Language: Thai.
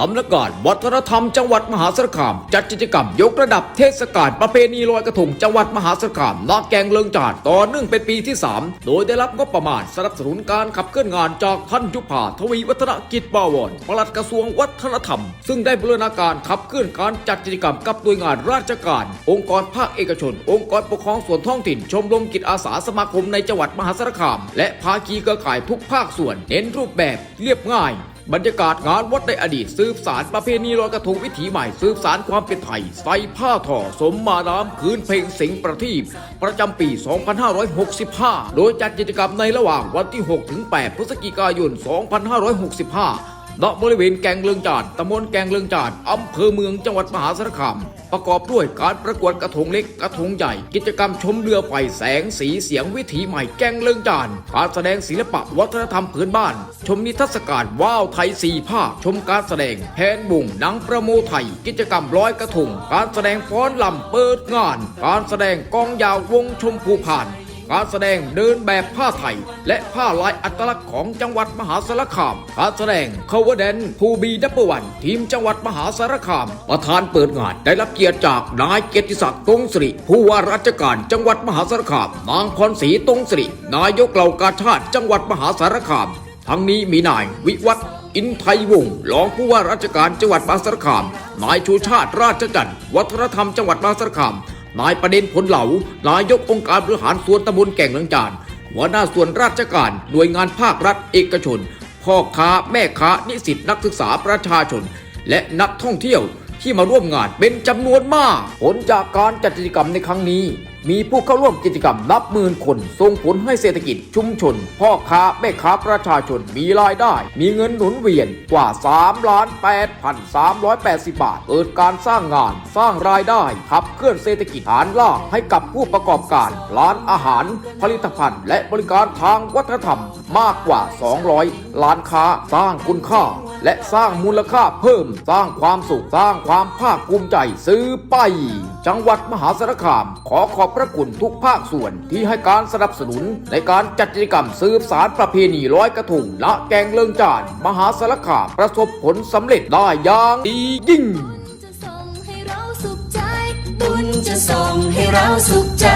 ตำนักงานวัฒนธรรมจังหวัดมหาสารคาม จัดกิจกรรมยกระดับเทศกาลประเพณีลอยกระทงจังหวัดมหาสารคามนาแกงเลิงจาดต่อเนื่องเป็นปีที่ 3 โดยได้รับงบประมาณสนับสนุนการขับเคลื่อนงานจากท่านยุพาทวีวัฒนกิจบาวรปลัดกระทรวงวัฒนธรรม ซึ่งได้บูรณาการขับเคลื่อนการจัดกิจกรรมกับหน่วยงานราชการ องค์กรภาคเอกชน องค์กรปกครองส่วนท้องถิ่น ชมรมกิจอาสาสมาคมในจังหวัดมหาสารคาม และภาคีเครือข่ายทุกภาคส่วนเน้นรูปแบบเรียบง่าย บรรยากาศงานวัดในอดีตสืบสารประเพณีลอยกระทงวิถีใหม่ สืบสารความเป็นไทย ใส่ผ้าทอสมมาน้ำคืนเพลงสิงประทีปประจำปี 2565 โดยจัดกิจกรรมในระหว่างวันที่ 6 ถึง 8 พฤศจิกายน 2565 ณบริเวณแกงเลืองจานตำบลแกงเลืองจานอำเภอเมืองจังหวัดมหาสารคาม ประกอบด้วยการประกวดกระทงเล็กกระทงใหญ่ กิจกรรมชมเรือไฟแสงสีเสียงวิถีใหม่แกงเลืองจานการแสดงศิลปะวัฒนธรรมพื้นบ้าน ชมนิทรรศการว้าวไทยสีผ้าชมการแสดงแพนบุ่งหนังประโมไทย กิจกรรมร้อยกระทงการแสดงฟ้อนลำเปิดงาน การแสดงกองยาววงชมภูผ่าน การแสดงเดินแบบผ้าไทย และผ้าลายอัตลักษณ์ของจังหวัดมหาสารคาม การแสดง cover dance ภูบีดับเบิลวันทีมจังหวัดมหาสารคาม ประธานเปิดงานได้รับเกียรติจากนายเกียรติศักดิ์ตงสิริผู้ว่าราชการจังหวัดมหาสารคาม นางพรศรีตงสิรินายกเหล่ากาชาติจังหวัดมหาสารคาม ทั้งนี้มีนายวิวัฒอินไทยวงศ์รองผู้ว่าราชการจังหวัดมหาสารคาม นายชูชาติราชจันทร์วัฒนธรรมจังหวัดมหาสารคาม นายประเด็นผลเหลานายกองค์การบริหารส่วนตำบลแก่งเลืองจานหัวหน้าส่วนราชการหน่วยงานภาครัฐเอกชน พ่อค้าแม่ค้านิสิตนักศึกษาประชาชน และนักท่องเที่ยวที่มาร่วมงานเป็นจำนวนมาก ผลจากการจัดกิจกรรมในครั้งนี้ มีผู้เข้าร่วมกิจกรรมนับหมื่นคน ส่งผลให้เศรษฐกิจชุมชน พ่อค้าแม่ค้าประชาชนมีรายได้ มีเงินหนุนเวียนกว่า3ล้าน8พัน380 บาท เกิดการสร้างงานสร้างรายได้ขับเคลื่อนเศรษฐกิจฐานล่างให้กับผู้ประกอบการร้านอาหาร ผลิตภัณฑ์ และบริการทางวัฒนธรรมมากกว่า 200 ล้านค้าสร้างคุณค่าและสร้างมูลค่าเพิ่ม สร้างความสุข สร้างความภาคภูมิใจซื้อไป จังหวัดมหาสารคามขอขอบพระคุณทุกภาคส่วนที่ให้การสนับสนุนในการจัดกิจกรรมสืบสารประเพณีร้อยกระทงและแกงเลิงจาน มหาสารคามประสบผลสำเร็จได้อย่างดียิ่งจะส่งให้เราสุขใจบุญจะส่งให้เราสุขใจ